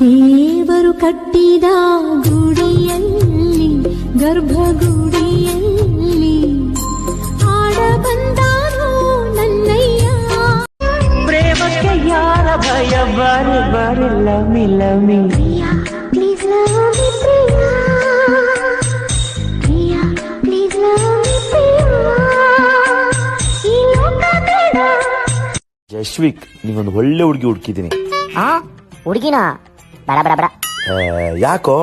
ದೇವರು ಕಟ್ಟಿದ ಗುಡಿಯಲ್ಲಿ ಗರ್ಭಗುಡಿಯಲ್ಲಿ ಆಡ ಬಂದಾನು ನನ್ನಯ್ಯ. ಪ್ರೇಮಕ್ಕೆ ಯಾರ ಭಯ? ಬಾರಿ ಬಾರಿ ಲಮಿ ಲಮಿ. ನಿಂಗೊಂದು ಒಳ್ಳೆ ಹುಡುಗಿ ಹುಡುಕಿದ್ದೀನಿ. ಆ? ಹುಡುಗಿನ? ಬಡ ಬಡ ಬಡ ಯಾಕೋ?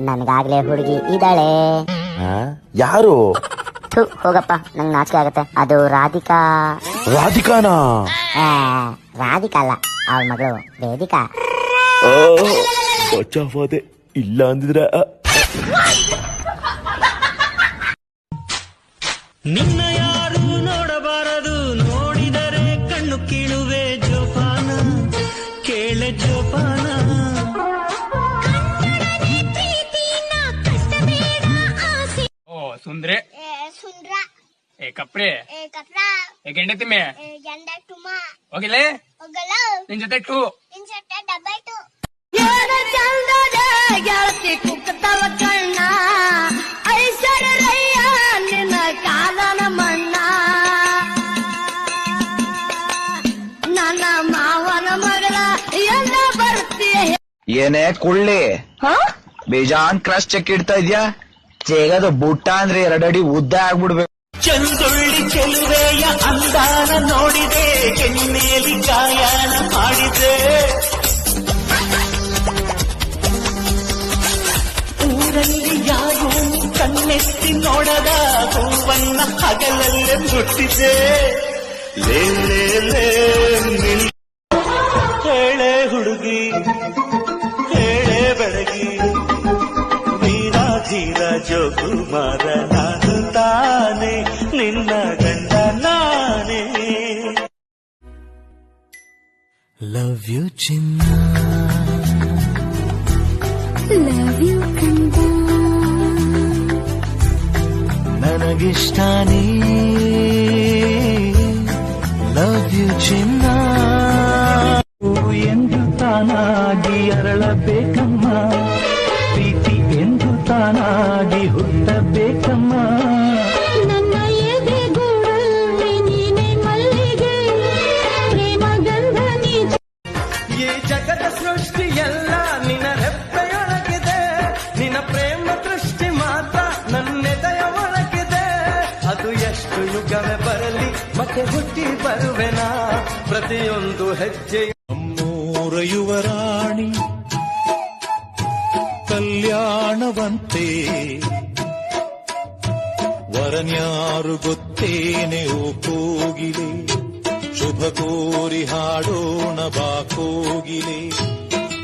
ನನ್ಗಾಗ್ಲೇ ಹುಡುಗಿ ಇದ್ದಾಳೆ. ಆ? ಯಾರು? ಥು ಹೋಗಪ್ಪ ನಂಗೆ ನಾಚಿಕೆ ಆಗತ್ತೆ. ಅದು ರಾಧಿಕಾ. ರಾಧಿಕಾನಾ? ಆ, ರಾಧಿಕಾ ಅಲ್ಲ ಅವಳ ಮಗಳು ವೇದಿಕಾ. ಬಚಾವಾದೆ ಇಲ್ಲ ಅಂದಿದ್ರೆ ಆ, ನಿನ್ನ ಯಾರು ನೋಡಬಾರದು ನೋಡಿದರೆ ಕಣ್ಣು ಕೀಳುವೆ ಜೋಪಾನ. ಕೇಳ ಜೋಪಾನ. ಕಾಲನ ಗೆಂಡೆ ತಿಮ್ಮೆ ಮಾವನ ನಿನ್ ಜೊತೆ ಟು. ಏನೇ ಕುಳ್ಳಿ. ಬೇಜಾನ್ ಕ್ರಶ್ ಚೆಕ್ ಇಡ್ತಾ ಇದ್ಯಾ? ಜೇಗದು ಬುಟ್ಟ ಅಂದ್ರೆ ಎರಡಡಿ ಉದ್ದ ಆಗ್ಬಿಡ್ಬೇಕು. ಚಂದುಳ್ಳಿ ಚೆಲುವೆಯ ಅಂದಾನ ನೋಡಿದೆ ಕೆನ್ನೇಲಿ ಗಾಯನ ಮಾಡಿದೆ. ಊರಲ್ಲಿ ಯಾರು ಕಣ್ಣೆತ್ತಿ ನೋಡದ, ಹೂವನ್ನ ಹಗಲಲ್ಲೇ ಮುಟ್ಟಿದೆ. ಲೇ ಲೇ ಲೇ ಹೇಳೆ ಹುಡುಗಿ ಜೋಕುಮಾರ ನಾನು ತಾನೆ ನಿನ್ನ ಗಂಡ ನಾನೇ ಲವ್ ಯು ಚಿನ್ನ ಲವ್ ಯು ಕಂದ ನನಗಿಷ್ಟಾನೇ ಲವ್ ಯು ಚಿನ್ನ ಎಂದು ತಾನಾಗಿ ಅರಳಬೇಕಮ್ಮ ಪ್ರೀತಿ ಎಂದು ತಾನಾಗಿ ಹುಟ್ಟಬೇಕಮ್ಮ. ನನ್ನ ಎದೆಗೂಡಲ್ಲಿ ನೀನೆ ಮಲ್ಲಿಗೆ. ಪ್ರೇಮ ಗಂಧ ಈ ಜಗದ ಸೃಷ್ಟಿಯೆಲ್ಲ ನಿನ್ನ ರೆಪ್ಪೆಯೊಳಗಿದೆ ನಿನ್ನ ಪ್ರೇಮ ದೃಷ್ಟಿ ಮಾತ್ರ ನನ್ನೆದೆಯ ಒಳಗಿದೆ ಅದು ಎಷ್ಟು ಯುಗವೇ ಬರಲಿ ಮತ್ತೆ ಹುಟ್ಟಿ ಬರುವೆನಾ? ಪ್ರತಿಯೊಂದು ಹೆಜ್ಜೆ ನಮ್ಮೂರ ಯುವರಾಣಿ ಕಲ್ಯಾಣವಂತೆ. ವರನ್ಯಾರು ಗೊತ್ತೇನೆ, ಓ ಕೋಗಿಲೆ. ಶುಭ ಕೋರಿ ಹಾಡೋಣ, ಬಾ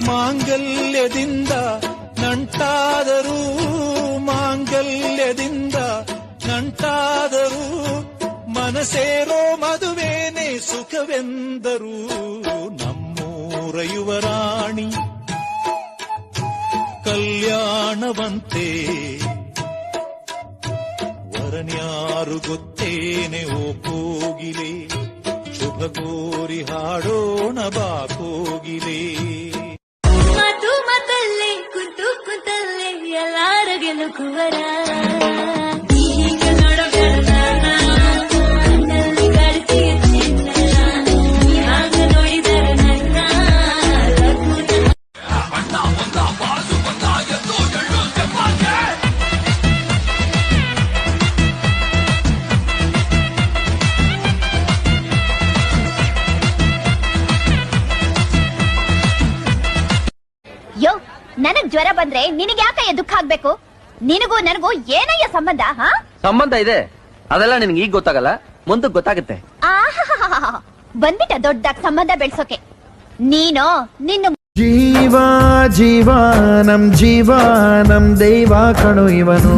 ಮಾಂಗಲ್ಯದಿಂದ ನಂಟಾದರೂ ಮಾಂಗಲ್ಯದಿಂದ ನಂಟಾದರೂ, ಮನಸೇರೋ ಮದುವೇನೆ ಸುಖವೆಂದರು, ನಮ್ಮೂರ ಯುವರಾಣಿ ಕಲ್ಯಾಣವಂತೆ ವರನ್ಯಾರು ಗೊತ್ತೇನೆ, ಓ ಕೋಗಿಲೆ. ಶುಭ ಕೋರಿ ಹಾಡೋಣ ಬಾ ಕೋಗಿಲೆ. ಮಾತು ಮಾತಲ್ಲೇ ಕುಂತು ಕುಂತಲ್ಲೇ ಎಲ್ಲಾರ ಗೆಲುಕುವರ. ಜ್ವರ ಬಂದ್ರೆ ನಿನಗೆ ಯಾಕಯ್ಯ ದುಃಖ ಆಗ್ಬೇಕು? ನಿನಗೂ ನನಗೂ ಏನಯ್ಯ ಸಂಬಂಧ ಹಾ? ಸಂಬಂಧ ಇದೆ. ಅದೆಲ್ಲ ನಿನ್ಗೆ ಈಗ ಗೊತ್ತಾಗಲ್ಲ. ಮುಂದಕ್ಕೆ ಗೊತ್ತಾಗುತ್ತೆ. ಆಹಾಹಾಹಾಹಾ. ಬಂದ್ಬಿಟ್ಟ ದೊಡ್ಡದಾಗ್ ಸಂಬಂಧ ಬೆಳ್ಸೋಕೆ. ನೀನು ನಿನ್ನ ಜೀವ ಜೀವ ನಮ್ ಜೀವ ನಮ್ ದೈವ ಕಣು ಇವನು.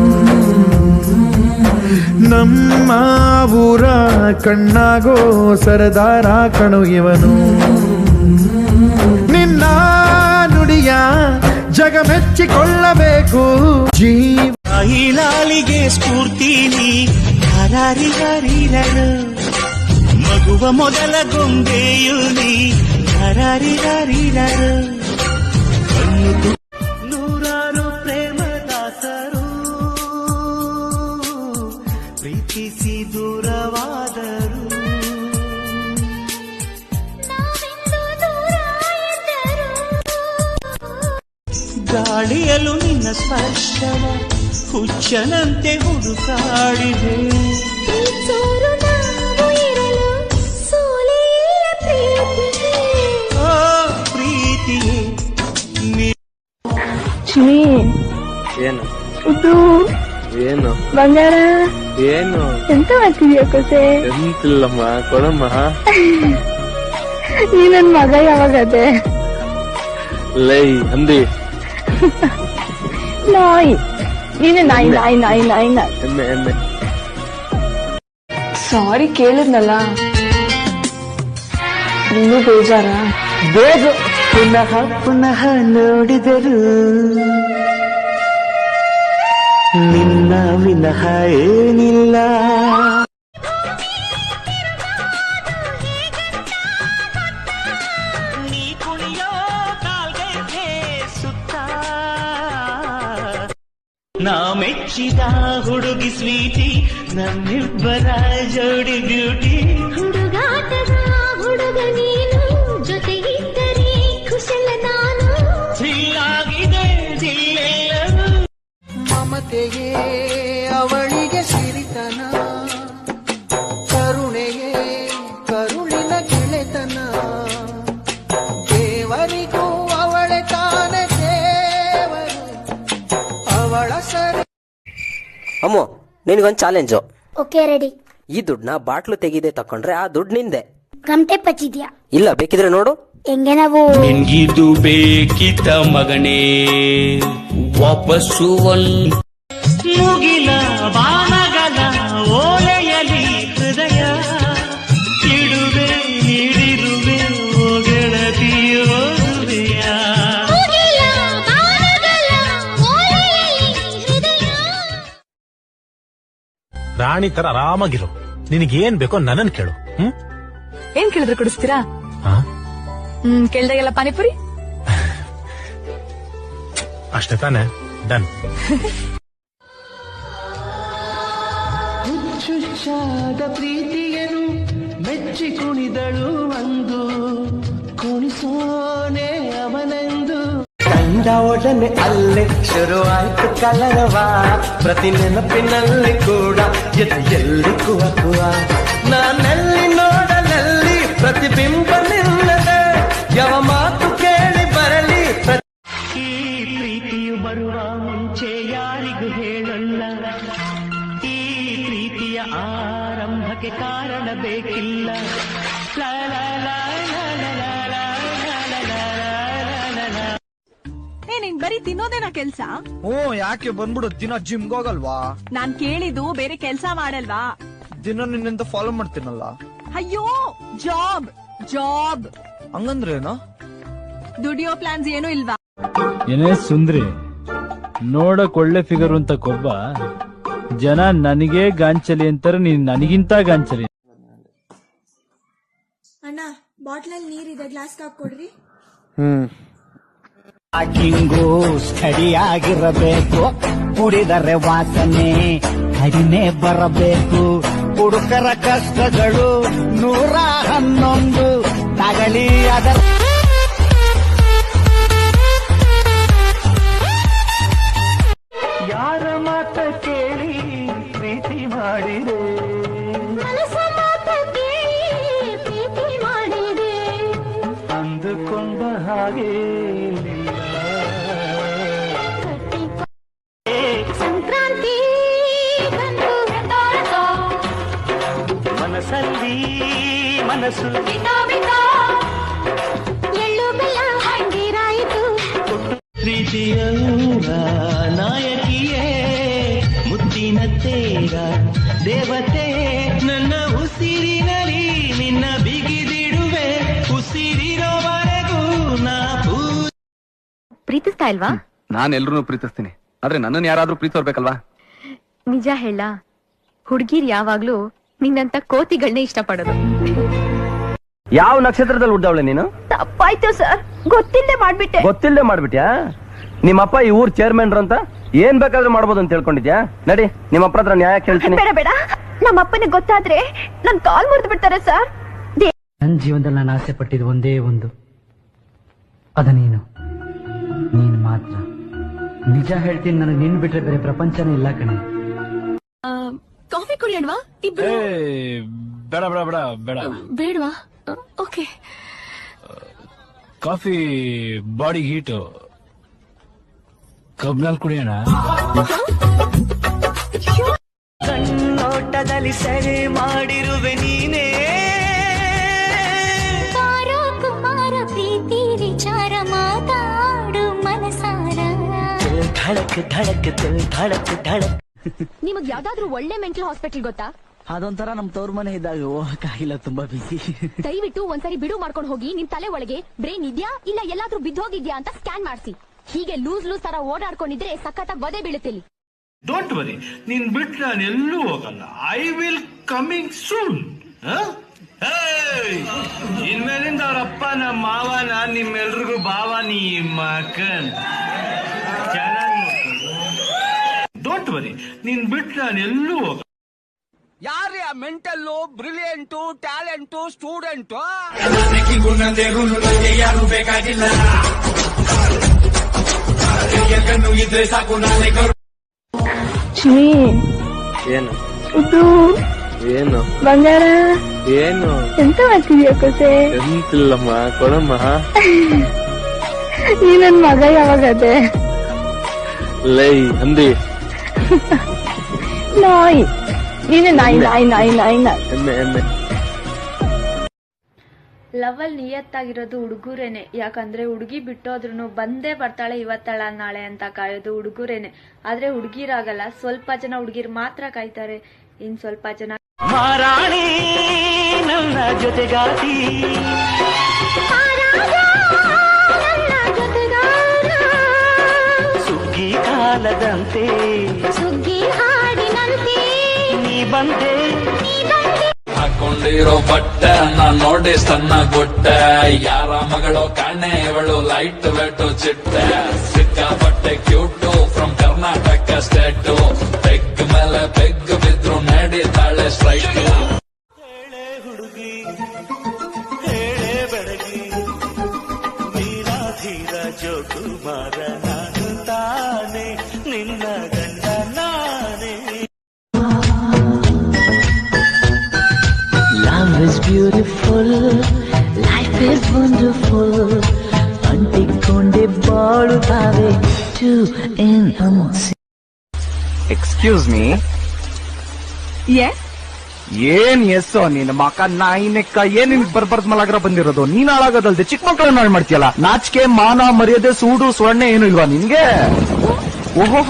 ನಮ್ಮ ಊರ ಕಣ್ಣಾಗೋ ಸರದಾರ ಕಣು ಇವನು. ನಿನ್ನ ನುಡಿಯ ಜಗ ಮೆಚ್ಚಿಕೊಳ್ಳಬೇಕು ಜೀವ ತಾಯಿ ಲಾಲಿಗೆ ಸ್ಫೂರ್ತಿ ನೀ ಹರಾರಿಗಾರಿರಳು ಮಗುವ ಮೊದಲ ಗೊಂಬೆಯು ನೀ ಹರಾರಿಗಾರಿರಳು ಪ್ರೀತಿಯೇ. ನೀ ಏನು? ಇದು ಏನು? ಬಂಗಾರ? ಏನು? ಎಂತ ಮಾಡ್ತಿದ್ಯಾ ಕೊಸೆ? ಎಂತಿಲ್ಲಮ್ಮ ಕೊಡಮ್ಮ. ನೀ ನನ್ ಮಗ ಯಾವಾಗದೆ ಲೈ ಹಂದಿ ನಾಯಿ. ನೀನೆ ನಾಯಿ ನಾಯಿ ನಾಯಿ ನಾಯಿ ನಾಯಿ. ಎಮ್ಮೆ ಎಮ್ಮೆ. ಸಾರಿ ಕೇಳಿದ್ನಲ್ಲ. ಇನ್ನೂ ಬೇಜಾರ? ಬೇಗ ಪುನಃ ಪುನಃ ನೋಡಿದರು ನಿನ್ನ ವಿನಃ ಏನಿಲ್ಲ. ನಾ ಮೆಚ್ಚಿದ ಹುಡುಗಿ ಸ್ವೀಟಿ ನಮ್ಮಿಬ್ಬರ ಜೋಡಿ ಬ್ಯೂಟಿ. ಹುಡುಗಾಟದ ಹುಡುಗ ನೀನು ಜೊತೆಗಿದ್ದರೆ ಕುಶಲ ನಾನು. ಚಿಲ್ಲಾಗಿದೆ ಜಿಲ್ಲೆಲ್ಲವೂ ಮಮತೆಯೇ ಅವಳಿಗೆ ಸಿರಿತನ. ಅಮ್ಮು ನಿನಗೊಂದು ಚಾಲೆಂಜು ಓಕೆ ರೆಡಿ ಈ ದುಡ್ಡನ್ನ ಬಾಟ್ಲು ತೆಗಿದೆ ತಕೊಂಡ್ರೆ ಆ ದುಡ್ಡು ನಿಂದೆ. ಗಮಟೆ ಪಚ್ಚಿದ್ಯಾ? ಇಲ್ಲ ಬೇಕಿದ್ರೆ ನೋಡು. ಹೆಂಗೆ ನಾವು ನಿನ್ಗಿದು ಬೇಕಿತ ಮಗನೇ. ವಾಪಸ್ಸು ಒಂದ್ ಮುಗಿಲ ಬಾಣಗಳ ರಾಣಿ ತರ ಆರಾಮಾಗಿರು. ನಿನಗೇನ್ ಬೇಕೋ ನನ್ನನ್ ಕೇಳು. ಹ್ಮ್? ಏನ್ ಕೇಳಿದ್ರೆ ಕೊಡಿಸ್ತೀರಾ? ಹ್ಮ್ ಕೇಳ್ದಾಗೆಲ್ಲ ಪಾನಿಪುರಿ? ಅಷ್ಟೇ ತಾನೆ. ಡನ್. ಹುಚ್ಚುಚ್ಚಾದ ಪ್ರೀತಿಯನು ಮೆಚ್ಚಿ ಕುಣಿದಳು ಅಂದು. ಕುಣಿಸೋನೆ ಅವನೆಂದು. ಒಡನೆ ಅಲ್ಲೇ ಶುರುವಾಯ್ತು ಕಲರವ. ಪ್ರತಿ ನೆನಪಿನಲ್ಲಿ ಕೂಡ ಎಲ್ಲಿ ಕುವ ಕುವ ನಾನೆಲ್ಲಿ ತಿನ್ನೋದೇನಾ ಕೆಲ್ಸ? ಓ ಯಾಕೆ ಬಂದ್ಬಿಡು ದಿನ ಜಿಮ್ಗೆ ಹೋಗಲ್ವಾ? ನಾನ್ ಕೇಳಿದ್ದು ಬೇರೆ ಕೆಲ್ಸ ಮಾಡಲ್ವಾ? ದಿನ ನಿನ್ನಂತ ಫಾಲೋ ಮಾಡ್ತೀನಲ್ಲ. ಅಯ್ಯೋ ಜಾಬ್ ಜಾಬ್ ಹಂಗಂದ್ರೇನು? ದುಡಿಯೋ ಪ್ಲಾನ್ಸ್ ಏನು ಇಲ್ವಾ? ಏನೇ ಸುಂದ್ರಿ ನೋಡ ಒಳ್ಳೆ ಫಿಗರ್ ಅಂತ ಕೊಬ್ಬ ಜನ ನನಗೆ ಗಾಂಚಲಿ ಅಂತಾರೆ ನೀನ್ ನನಗಿಂತ ಗಾಂಚಲಿ. ಅಣ್ಣ ಬಾಟ್ಲಲ್ಲಿ ನೀರಿದೆ ಗ್ಲಾಸ್ ಹಾಕೊಡ್ರಿ ವಾಕಿಂಗು ಸ್ಟಡಿ ಆಗಿರಬೇಕು ಕುಡಿದರೆ ವಾಸನೆ ಕಡಿಮೆ ಬರಬೇಕು. ಹುಡುಕರ ಕಷ್ಟಗಳು ನೂರ ಹನ್ನೊಂದು ತಗಲಿ ಅದರ ಯಾರ ಮಾತ ಕೇಳಿ ಪ್ರೀತಿ ಮಾಡಿದೆ. ಮನಸ ಮಾತ ಕೇಳಿ ಪ್ರೀತಿ ಮಾಡಿದೆ. ಅಂದುಕೊಂಡ ಹಾಗೆ ಬೆಲ್ಲ ಪ್ರೀತಿಯ ನಾಯಕಿಯೇ ಮುತ್ತಿನ ತೇಗ ದೇವತೆ ನನ್ನ ಉಸಿರಿನಲ್ಲಿ ನಿನ್ನ ಬಿಗಿದಿಡುವೆ ಉಸಿರಿರೋವರೆಗೂ ನಾ ಪ್ರೀತಿಸ್ತಾ ಇಲ್ವಾ? ನಾನು ಎಲ್ರು ಪ್ರೀತಿಸ್ತೀನಿ. ಆದ್ರೆ ನನ್ನನ್ನು ಯಾರಾದ್ರೂ ಪ್ರೀತಿಸೋರ್ಬೇಕಲ್ವಾ ನಿಜ ಹೇಳ ಹುಡ್ಗಿರ್ ಯಾವಾಗ್ಲೂ ನಿನ್ನಂತ ಕೋತಿಗಳನ್ನೇ ಇಷ್ಟಪಡೋದು. ಯಾವ ನಕ್ಷತ್ರದಲ್ಲಿ ಹುಡ್ದವಳೆ ನೀನು? ತಪ್ಪಾಯ್ತು ಸರ್ ಗೊತ್ತಿಲ್ಲದೆ ಮಾಡ್ಬಿಟ್ಟೆ. ಗೊತ್ತಿಲ್ಲದೆ ಮಾಡ್ಬಿಟ್ಯಾ? ನಿಮ್ಮಪ್ಪ ಈ ಊರ್ ಚೇರ್ಮನ್ ಅಂತ ಏನ್ ಬೇಕಾದ್ರೂ ಮಾಡ್ಬೋದು ಅಂತ ತಿಳ್ಕೊಂಡಿದ್ಯಾ ನಡಿ ನಿಮ್ಮ ಅಪ್ಪ ಹತ್ರ ನ್ಯಾಯ ಕೇಳ್ತೀನಿ. ಬೇಡ ಬೇಡ. ನಮ್ಮ ಅಪ್ಪನಿಗೆ ಗೊತ್ತಾದ್ರೆ ನನ್ ಕಾಲ್ ಮುರಿದು ಬಿಡ್ತಾರೆ ಸರ್ ನನ್ನ ಜೀವನದಲ್ಲಿ ನಾನು ಆಸೆ ಪಟ್ಟಿದ್ದು ಒಂದೇ ಒಂದು. ಅದ ನೀನು. ನೀನು ಮಾತ್ರ. ನಿಜ ಹೇಳ್ತೀನಿ ನನಗೆ ನಿನ್ ಬಿಟ್ರೆ ಬೇರೆ ಪ್ರಪಂಚನೇ ಇಲ್ಲ ಕಣೆ. ಕಾಫಿ ಕುಡಿಯೋಣವಾ ಏ ಬೇಡ ಬೇಡ ಬೇಡ ಬೇಡ. ಬೇಡವಾ? ಓಕೆ ಕಾಫಿ ಬಾಡಿ ಹೀಟು ಕಬ್ನಲ್ಲಿ ಕುಡಿಯೋಣ. ಕಣ್ಣೋಟದಲ್ಲಿ ಸರಿ ಮಾಡಿರುವೆ ನೀನೇ. ಕುಮಾರ ಪ್ರೀತಿ ವಿಚಾರ ಮಾತಾಡು ಮನಸಾರ. ಧಡಕ್ ಧಡಕ್ ದಿಲ್ ಧಡಕ್ ಧಡಕ್ ನಿಮಗ್ ಯಾವ್ದಾದ್ರು ಒಳ್ಳೆ ಮೆಂಟಲ್ ಹಾಸ್ಪಿಟಲ್ ಗೊತ್ತಾ? ಅದೊಂಥರ ನಮ್ ತವ್ರ ಮನೆ ಇದ್ದಾಗ ಹೋಗಕ್ಕಾಗಿಲ್ಲ ತುಂಬಾ ಬಿಸಿ ದಯವಿಟ್ಟು ಒಂದ್ಸರಿ ಬಿಡು ಮಾಡ್ಕೊಂಡು ಹೋಗಿ ನಿಮ್ ತಲೆ ಒಳಗೆ ಬ್ರೈನ್ ಇದ್ಯಾ? ಇಲ್ಲ ಎಲ್ಲಾದ್ರೂ ಬಿದ್ದೋಗಿದ್ಯಾ ಅಂತ ಸ್ಕ್ಯಾನ್ ಮಾಡಿಸಿ. ಹೀಗೆ ಲೂಸ್ ಲೂಸ್ ತರ ಓಡಾಡ್ಕೊಂಡಿದ್ರೆ ಸಖತ್ತಾಗಿ ಬದೆ ಬೀಳುತ್ತಿಲ್ಲಿ ಡೋಂಟ್ ವರಿ ನೀನ್ ಬಿಟ್ ನಾನು ಎಲ್ಲೂ ಹೋಗಲ್ಲ. ಐ ವಿಲ್ ಕಮಿಂಗ್ ಸೂನ್ ಇನ್ಮೇಲಿಂದ ಅವರಪ್ಪ ಅಪ್ಪ ನಮ್ಮ ಮಾವನ ನಿಮ್ಮೆಲ್ರಿಗೂ ಭಾವ ನೀ ಮಕನ್ ಚೆನ್ನಾಗಿ ಡೋಂಟ್ ವರಿ ನೀನ್ ಬಿಟ್ ನಾನು ಎಲ್ಲೂ ಹೋಗಲ್ಲ. ಮೆಂಟಲ್ಲು ಬ್ರಿಲಿಯಂಟು ಟ್ಯಾಲೆಂಟು ಸ್ಟೂಡೆಂಟು ಏನು? ಏನು? ಬಂಗಾರ. ಏನು? ಎಂತ ಮಾಡ್ತಿದ್ಯಾ ಕೊಸೆ? ಎಂತಿಲ್ಲಮ್ಮ ಕೊಡಮ್ಮ. ನೀ ನನ್ ಮಗ ಯಾವಾಗದೆ? ಲೈ ಹಂದಿ ನಾಯಿ. ನೀನೆ ನಾಯಿ ನಾಯಿ ನಾಯಿ ನಾಯಿ ನಾಯಿ. ಎಮ್ಮೆ ಎಮ್ಮೆ. ಲವಲ್ ನಿಯತ್ತಾಗಿರೋದು ಹುಡುಗರೇನೆ ಯಾಕಂದ್ರೆ ಹುಡುಗಿ ಬಿಟ್ಟೋದ್ರು ಬಂದೇ ಬರ್ತಾಳೆ ಇವತ್ತಳ ನಾಳೆ ಅಂತ ಕಾಯೋದು ಹುಡುಗರೇನೆ ಆದ್ರೆ ಹುಡುಗಿರಾಗಲ್ಲ ಸ್ವಲ್ಪ ಜನ ಹುಡುಗಿರ್ ಮಾತ್ರ ಕಾಯ್ತಾರೆ. ಇನ್ ಸ್ವಲ್ಪ ಜನ ಮಾರಾಣಿ ನನ್ನ ಜೊತೆಗಾತಿ ಸುಗ್ಗಿ ಕಾಲದಂತೆ. ಬಂದೆ. ಹಾಕೊಂಡಿರೋ ಬಟ್ಟೆ ನಾನ್ ನೋಡಿ ಸಣ್ಣ ಗುಟ್ಟೆ. ಯಾರ ಮಗಳು ಕಾಣೆ ಇವಳು ಲೈಟ್ ವೆಟ್ಟು ಚಿಟ್ಟೆ. ಸಿಕ್ಕ ಬಟ್ಟೆ cute from Karnataka state peg ಮೇಲೆ ಪೆಗ್ ಬಿದ್ರು ನಡೀತಾಳೆ straight Love is beautiful, life is wonderful. ಅಂಟಿಕೊಂಡೆ ಬಾಳುತ್ತಾವೆ ಟು ಇನ್ ಎಕ್ಸ್ಕ್ಯೂಸ್ ಮೀ ಏನ್ ಎಸ್ ನಿನ್ ಮಕ ನಾಯಿನೆಕ್ಕ ಏನ್ ನಿನ್ ಬರ್ಬರ್ದ್ ಮಲಗ್ರ ಬಂದಿರೋದು? ನೀನ್ ಹಾಳಾಗೋದಲ್ದೆ ಚಿಕ್ಕ ಮಕ್ಕಳನ್ನ ಹಾಳು ಮಾಡ್ತೀಯಲ್ಲ? ನಾಚಿಕೆ ಮಾನ ಮರ್ಯಾದೆ ಸೂಡು ಸ್ವರ್ಣ ಏನು ಇಲ್ವಾ ನಿನ್ಗೆ? ಓಹೋ